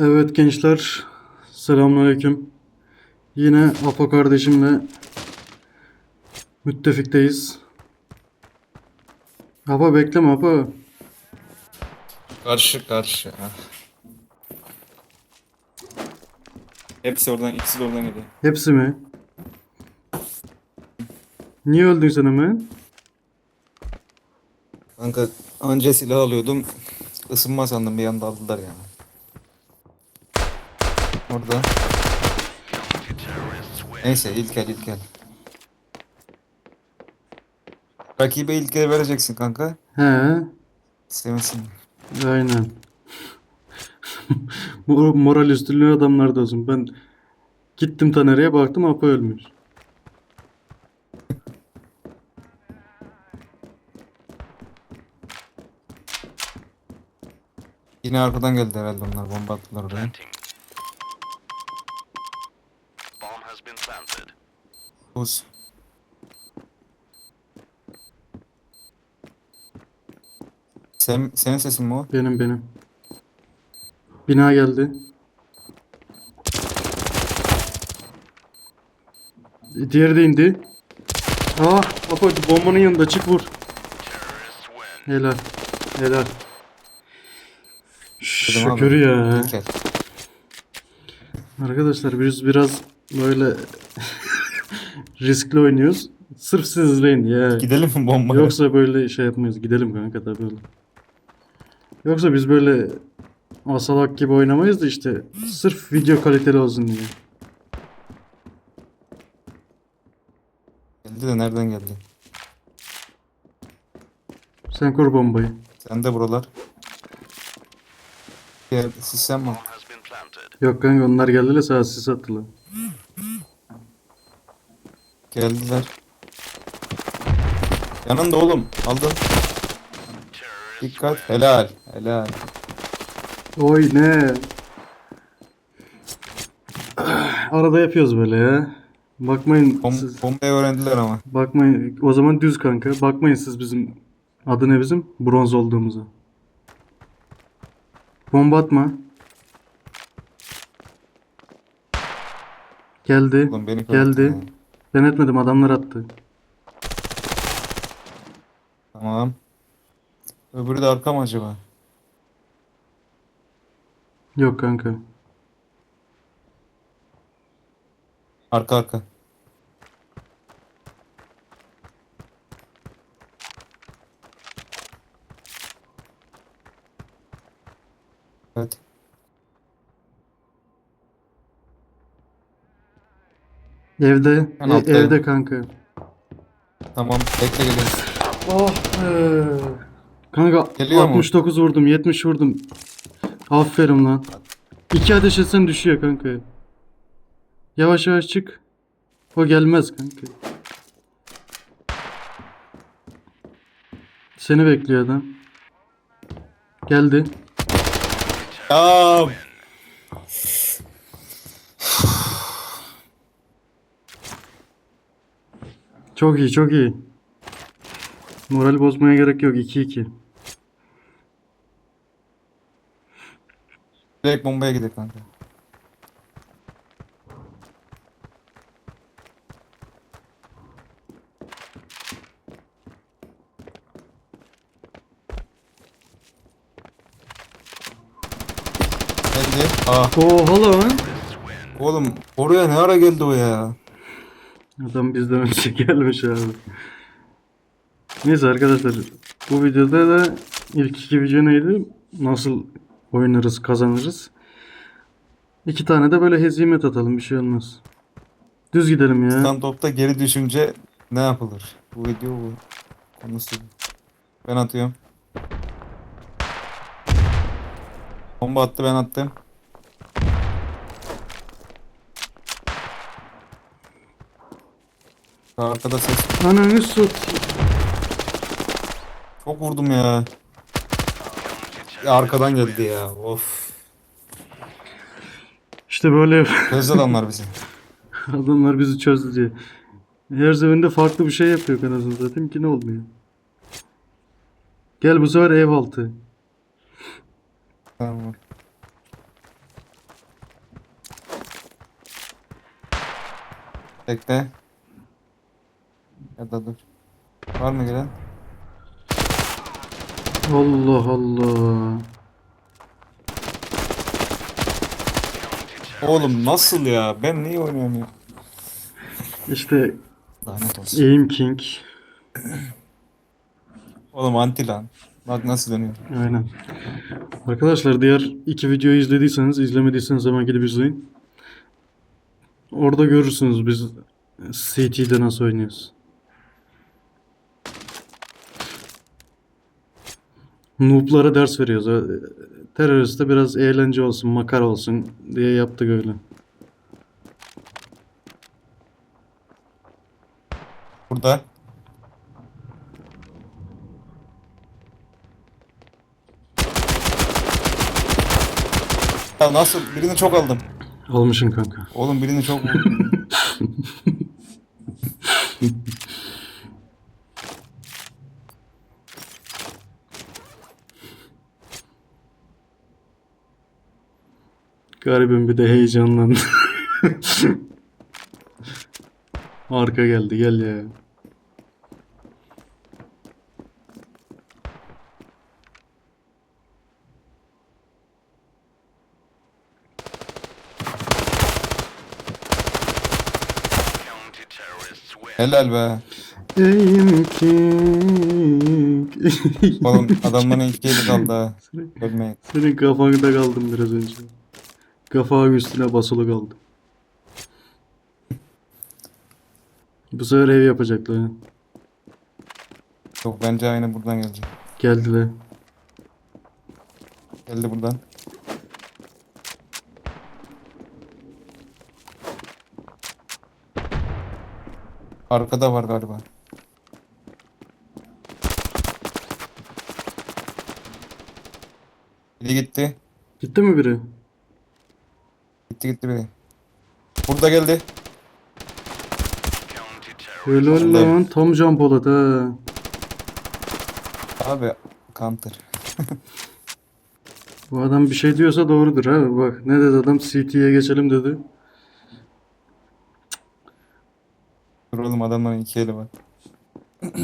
Evet gençler, selamünaleyküm. Yine Apo kardeşimle müttefikteyiz. Apo bekleme Apo. Karşı karşı. Hepsi oradan, ikisi de oradan geliyor. Hepsi mi? Niye öldün sen hemen? Kanka önce silah alıyordum. Isınma sandım bir anda aldılar yani. Orada. Neyse ilk el ilk el. Rakibe ilk el vereceksin kanka. He, İstemesin. aynen. Mor- Moral üstünlüğü adamlarda olsun. Ben gittim Taner'e baktım Apo ölmüş. Yine arkadan geldi herhalde onlar bomba attılar oraya. Buz. Sen, senin sesin mi o? Benim benim. Bina geldi. Diğeri de indi. Aa, Apo bombanın yanında çık vur. Helal. Helal. Şükür ya. Arkadaşlar biz biraz böyle riskli oynuyoruz. Sırf siz izleyin ya. Gidelim mi bombaya? Yoksa böyle şey yapmayız. Gidelim kanka tabii öyle. Yoksa biz böyle asalak gibi oynamayız da işte sırf video kaliteli olsun diye. Geldi de nereden geldi? Sen kur bombayı. Sen de buralar. Gel, sistem mi? Yok kanka onlar geldiler sağa sis attılar. Geldiler. Yanında oğlum. Aldın. Terrorists Dikkat. Helal. Helal. Oy ne? Arada yapıyoruz böyle ya. Bakmayın Bom siz. bombayı öğrendiler ama. Bakmayın. O zaman düz kanka. Bakmayın siz bizim adı ne bizim? Bronz olduğumuza. Bomba atma. Geldi. Oğlum beni Geldi. korkuttun ya. Ben etmedim adamlar attı. Tamam. Öbürü de arka mı acaba? Yok kanka. Arka arka. Evet. Evde. Ben e- alttayım. evde kanka. Tamam. Bekle geliyoruz. Oh be. Kanka Geliyor mu? 69 vurdum 70 vurdum. Aferin lan. İki ateş etsen düşüyor kanka. Yavaş yavaş çık. O gelmez kanka. Seni bekliyor adam. Geldi. Ya Çok iyi çok iyi. Moral bozmaya gerek yok 2-2. direkt bombaya gidelim kanka. Geldi. Aa, Oha lan. oğlum oraya ne ara geldi o ya? Adam bizden önce gelmiş abi. Neyse arkadaşlar bu videoda da ilk iki video neydi? Nasıl oynarız kazanırız. İki tane de böyle hezimet atalım bir şey olmaz. Düz gidelim ya. Stand-up'ta geri düşünce ne yapılır? Bu video bu. Konusu. Ben atıyorum. Bomba attı ben attım. Arkada ses. Ananı sut. Çok vurdum ya. arkadan geldi ya. Of. İşte böyle Çözdü adamlar bizi. adamlar bizi çözdü diye. Her seferinde farklı bir şey yapıyor kanasını zaten ki ne olmuyor. Gel bu sefer ev altı. Tamam. Bekle. Ya da dur. Var mı gelen? Allah Allah. Oğlum nasıl ya? Ben niye oynuyorum ya? İşte Lanet olsun. Aim King. Oğlum anti lan. Bak nasıl dönüyor. Aynen. Arkadaşlar diğer iki videoyu izlediyseniz, izlemediyseniz hemen gidip izleyin. Orada görürsünüz biz CT'de nasıl oynuyoruz. Noob'lara ders veriyoruz. Teröriste biraz eğlence olsun, makara olsun diye yaptık öyle. Burada. Ya nasıl? Birini çok aldım. Almışın kanka. Oğlum birini çok Garibim bir de heyecanlandı. Arka geldi gel ya. Helal be. Oğlum adamların eli kaldı ha. Ölmeye. Senin kafanda kaldım biraz önce. Kafa üstüne basılı kaldım. Bu sefer ev yapacaklar. ha. Yok bence aynı buradan gelecek. Geldiler. Geldi buradan. Arkada var galiba. Biri gitti. Gitti mi biri? Gitti gitti biri. Burada geldi. Helal lan tam can Polat ha. Abi counter. Bu adam bir şey diyorsa doğrudur ha. Bak ne dedi adam CT'ye geçelim dedi. Dur oğlum adamların iki eli var.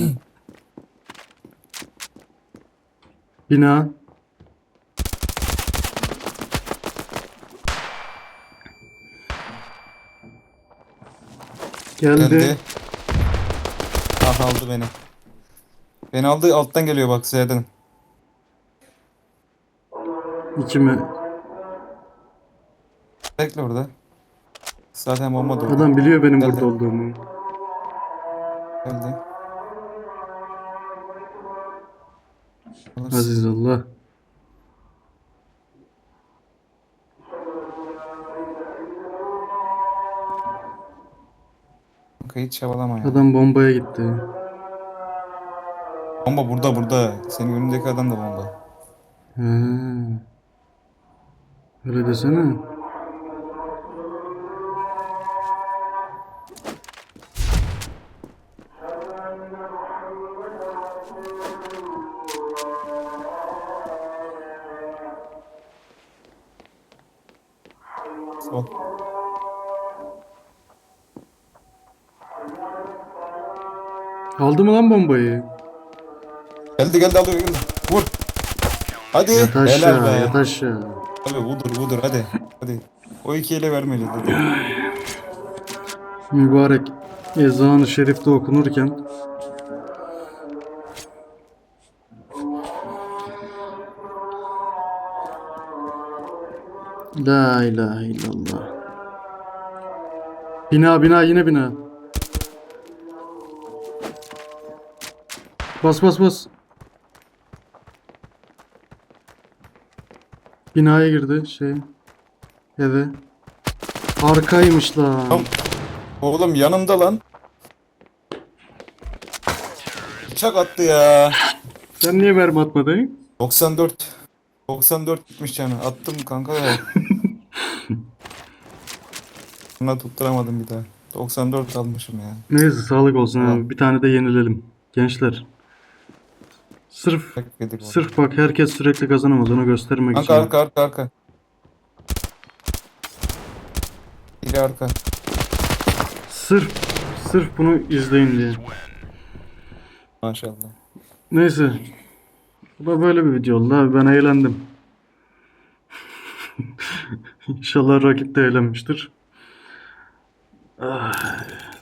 Bina. Geldi. Geldi. Ah aldı beni. Beni aldı alttan geliyor bak Z'den. İki mi? Bekle orada. Zaten bomba da orada. Adam biliyor benim Geldi. burada olduğumu. Geldi. Alırsın. Aziz Kanka hiç çabalama ya. Adam bombaya gitti. Bomba burada burada. Senin önündeki adam da bomba. He. Öyle desene. Sol. Aldı mı lan bombayı? Geldi geldi alıyor geldi. Vur. Hadi. Yat Helal aşağı, be. yat aşağı. Abi budur budur hadi. Hadi. O iki ele vermeyeceğiz hadi. Mübarek ezanı şerifte okunurken La ilahe illallah. Bina bina yine bina. Bas bas bas. Binaya girdi şey. Eve. Arkaymış lan. Tam- Oğlum yanımda lan. Bıçak attı ya. Sen niye mermi atmadın? 94. 94 gitmiş canı. Attım kanka da. Buna tutturamadım bir daha. 94 almışım ya. Neyse sağlık olsun abi. Bir tane de yenilelim. Gençler. Sırf sırf bak herkes sürekli kazanamaz onu göstermek Kanka için. arka arka arka. Biri arka. Sırf sırf bunu izleyin diye. Maşallah. Neyse. Bu da böyle bir video oldu abi. Ben eğlendim. İnşallah rakip de eğlenmiştir. Ah,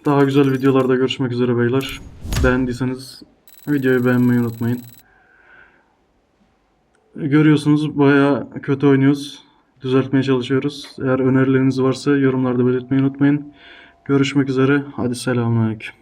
Daha güzel videolarda görüşmek üzere beyler. Beğendiyseniz videoyu beğenmeyi unutmayın. Görüyorsunuz bayağı kötü oynuyoruz. Düzeltmeye çalışıyoruz. Eğer önerileriniz varsa yorumlarda belirtmeyi unutmayın. Görüşmek üzere. Hadi selamünaleyküm.